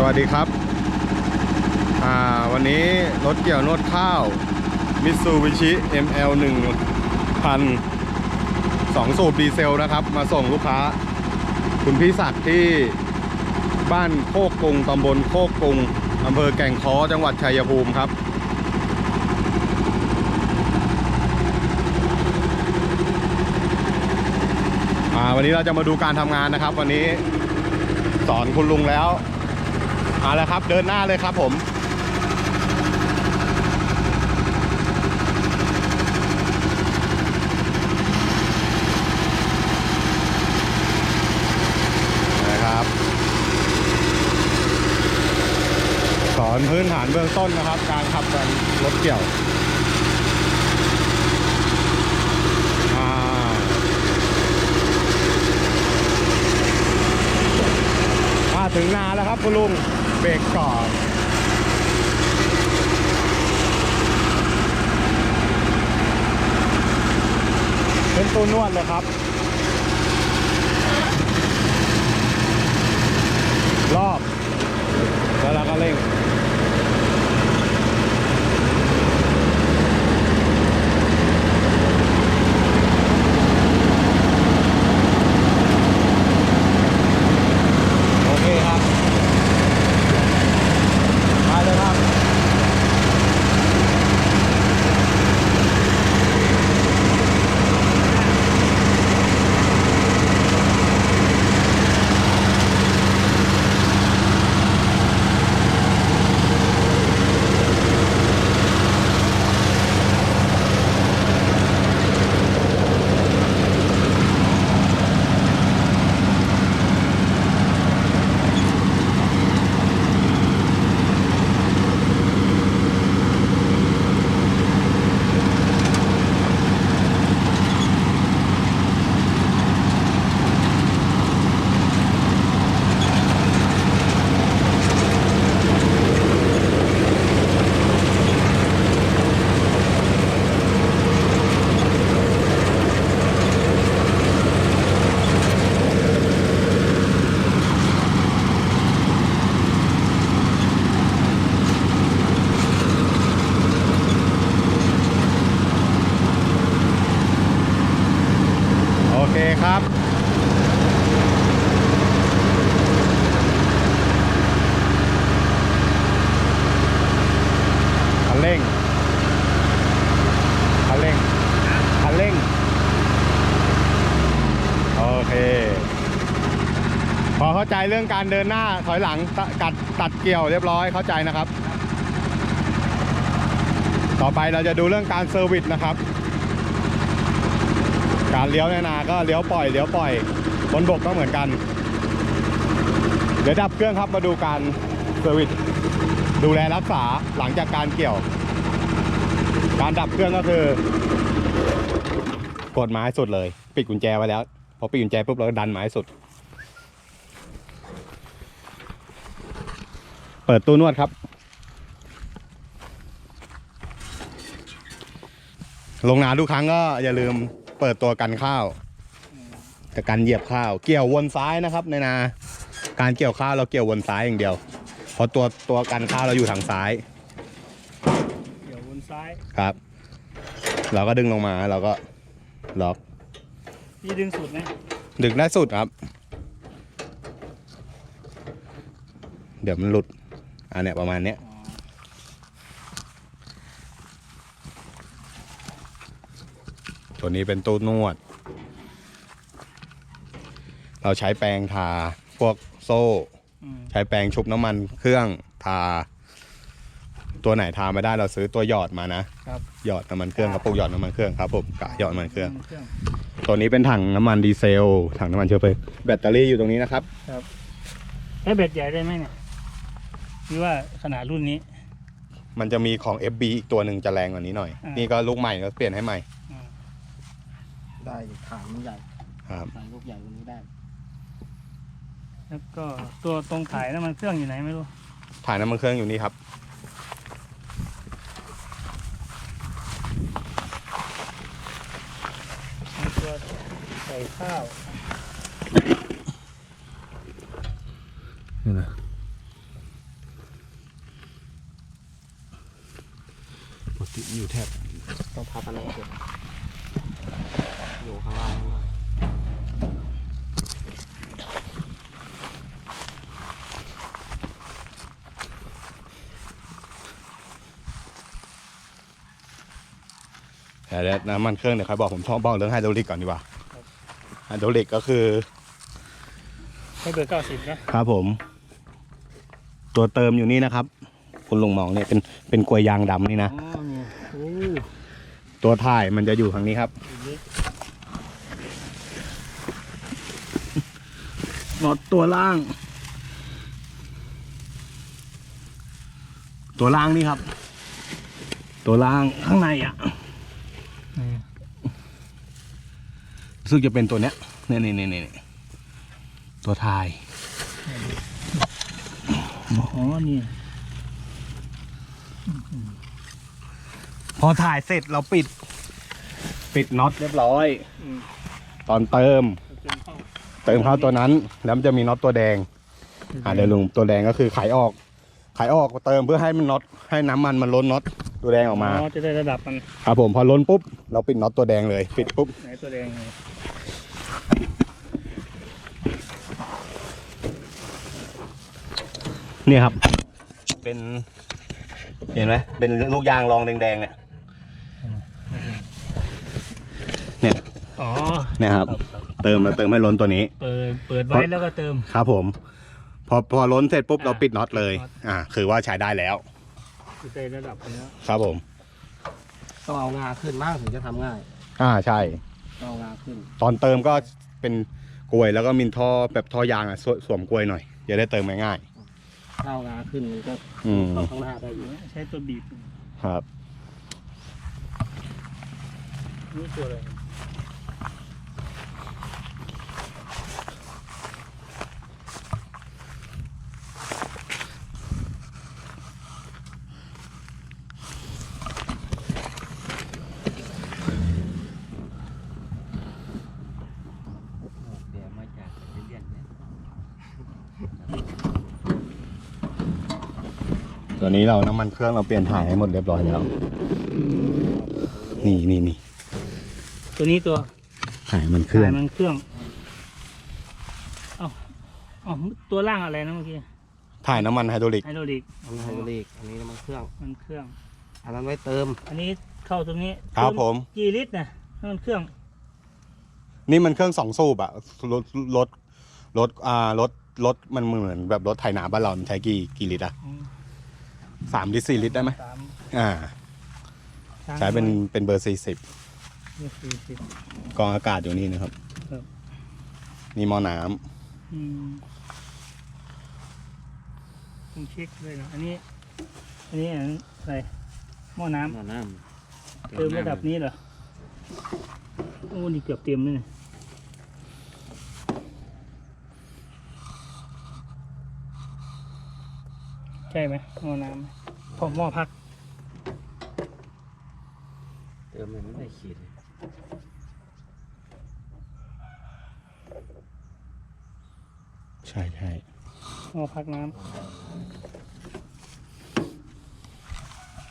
สวัสดีครับอ่าวันนี้รถเกี่ยวนวดข้าวมิตซูบิชิ ML 1000สองสูบดีเซลนะครับ มาส่งลูกค้า คุณพี่ศักดิ์ที่บ้านโคกกรุงตำบลโคกกรุงอำเภอแก่งคอจังหวัดชัยภูมิครับอ่าวันนี้เราจะมาดูการทำงานนะครับ วันนี้สอนคุณลุงแล้ว เอาละครับ เดินหน้าเลยครับผมนะครับ สอนพื้นฐานเบื้องต้นนะครับ การขับกันรถเกี่ยวมาถึงนาแล้วครับคุณลุง เบรกก่อนเป็นตัวนวดเลยครับ รอบ แล้วเราก็เร่ง โอเคครับ ไปเลยครับ โอเคครับ คันเร่ง คันเร่ง คันเร่ง โอเค พอ เข้าใจเรื่องการเดินหน้าถอยหลังตกัดตัดเกี่ยวเรียบร้อยเข้าใจนะครับ ต่อไปเราจะดูเรื่องการเซอร์วิสนะครับ การเลี้ยวในนาก็เลี้ยวปล่อยเลี้ยวปล่อยบนบกก็เหมือนกัน เดี๋ยวดับเครื่องครับมาดูการเซอร์วิสดูแลรักษาหลังจากการเกี่ยว การดับเครื่องก็คือ กดไม้สุดเลย ปิดกุญแจไว้แล้วพอปิดกุญแจปุ๊บเราก็ดันไม้สุด เปิดตู้นวดครับ ลงนาทุกครั้งก็อย่าลืมเปิดตัวกันข้าวกับกันเหยียบข้าว เกี่ยววนซ้ายนะครับ ในนา การเกี่ยวข้าวเราเกี่ยววนซ้ายอย่างเดียว เพราะตัวตัวกันข้าวเราอยู่ทางซ้ายเดี๋ยววนซ้ายครับ เราก็ดึงลงมาเราก็ล็อกพี่ดึงสุดนะดึงได้สุดครับ เดี๋ยวมันหลุด อันเนี้ยประมาณเนี้ยอ๋อตัวนี้เป็นตู้นวด เราใช้แปรงทาพวกโซ่อืมใช้แปรงชุบน้ำมันเครื่องทา ตัวไหนทาไม่ได้เราซื้อตัวหยอดมานะครับหยอดน้ำมันเครื่องกระปุกหยอดน้ำมันเครื่องครับผมกะหยอดน้ำมันเครื่องเครื่องตัวนี้เป็นถังน้ำมันดีเซล ถังน้ำมันเชื้อเพลิงแบตเตอรี่อยู่ตรงนี้นะครับใช้เบ็ดใหญ่ได้ไหมเนี่ย หรือว่าขนาดรุ่นนี้ มันจะมีของ FB อีกตัวหนึ่งจะแรงกว่านี้หน่อย อ่านี่ นี่ก็ลูกใหม่ก็เปลี่ยนให้ใหม่อ่าได้ถางมันใหญ่ครับถางลูกใหญ่กว่านี้ได้ แล้วก็ตัวตรงถ่ายน้ำมันเครื่องอยู่ไหนไม่รู้ถ่ายน้ำมันเครื่องอยู่นี่ครับ มีตัวใส่ข้าวนี่นะ อยู่แทบต้องพับอันนั้นเสร็จอยู่ข้างล่างนั่นน่ะแต่แล้วน้ำมันเครื่องเดี๋ยวใครบอกผมชอบบอกเรื่องไฮดรอลิกก่อนดีกว่าไฮดรอลิกก็คือให้เบอร์เก้าสิบนะครับผม ตัวเติมอยู่นี่นะครับ คุณลุงมองเนี่ยเป็นเป็นกลวยยางดำนี่นะอ๋อเนี่ยโอ้ตัวถ่ายมันจะอยู่ทางนี้ครับเล็กน็อตตัวล่าง ตัวล่างนี่ครับ ตัวล่างข้างในอะนี่รู้สึกจะเป็นตัวเนี้ยเนี่ยนี่นี่นี่ตัวถ่าย อ๋อ นี่ พอถ่ายเสร็จเราปิด ปิดน็อตเรียบร้อยอืมตอนเติมเต็มเข้าเติมเข้าตัวนั้น แล้วมันจะมีน็อตตัวแดง อ่าเดี๋ยวลุงตัวแดงก็คือไขออก ไขออกเติมเพื่อให้มันน็อตให้น้ำมันมันล้นน็อตตัวแดงออกมาอ๋อจะได้ระดับมันครับผมพอล้นปุ๊บ เราปิดน็อตตัวแดงเลย ปิดปุ๊บไหนตัวแดงไงเนี่ยครับ เป็น เห็นไหมเป็นลูกยางรองแดงๆเนี่ยเนี่ยอ๋อเนี่ยครับ เติมเราเติมให้ล้นตัวนี้ เปิดเปิดไว้แล้วก็เติมครับผม พอพอล้นเสร็จปุ๊บอ่าเราปิดน็อตเลยน็อตอ่า คือว่าใช้ได้แล้วจะได้ระดับมันแล้วครับผมต้องเอางาขึ้นมากถึงจะทำง่าย อ่าใช่ต้องเอางาขึ้น ตอนเติมก็เป็นกลวยแล้วก็มีท่อแบบท่อยางอะสวสวมกลวยหน่อยจะได้เติมง่าย ถ้าเอางาขึ้นมันก็ๆอืมเข้าข้างหน้าได้อยู่ใช้ตัวบีบครับ นี่ตัวอะไร เดี๋ยวมาจากเรียนเนี่ย ตัวนี้เราน้ำมันเครื่องเราเปลี่ยนถ่ายให้หมดเรียบร้อยแล้ว นี่นี่นี่ตัวนี้ตัวถ่ายมันเครื่องถ่ายมันเครื่องเอ้าเอ๋อตัวล่างอะไรนะเมื่อกี้ถ่ายน้ำมันไฮดรอลิกไฮดรอลิกอันนี้ไฮดรอลิกอันนี้น้ำมันเครื่องมันเครื่อง อันนั้นไว้เติม อันนี้เข้าตรงนี้ครับผมกี่ลิตรนะน้ำมันเครื่อง นี่มันเครื่องสองสูบอะรถรถรถอ่ารถรถมันเหมือนแบบรถไถนาบ้านเรามันใช้กี่กี่ลิตรอะอืม สามลิตรสี่ลิตรได้ไหมสามอ่าสามใช้เป็นเป็นเบอร์สี่สิบนี่สี่สิบ กรองอากาศอยู่นี่นะครับครับ นี่หม้อน้ำอืมต้องเช็คด้วยนะอันนี้ อันนี้อะไรหม้อน้ำหม้อน้เติมระดับนี้เหรอโอ้นี่เกือบเต็มเลยเนี่ยใช่ไหมหม้อน้ำ พอหม้อพักำเติมมันไม่ได้ขีดเลยใช่ใช่หม้อพักน้หม้อน้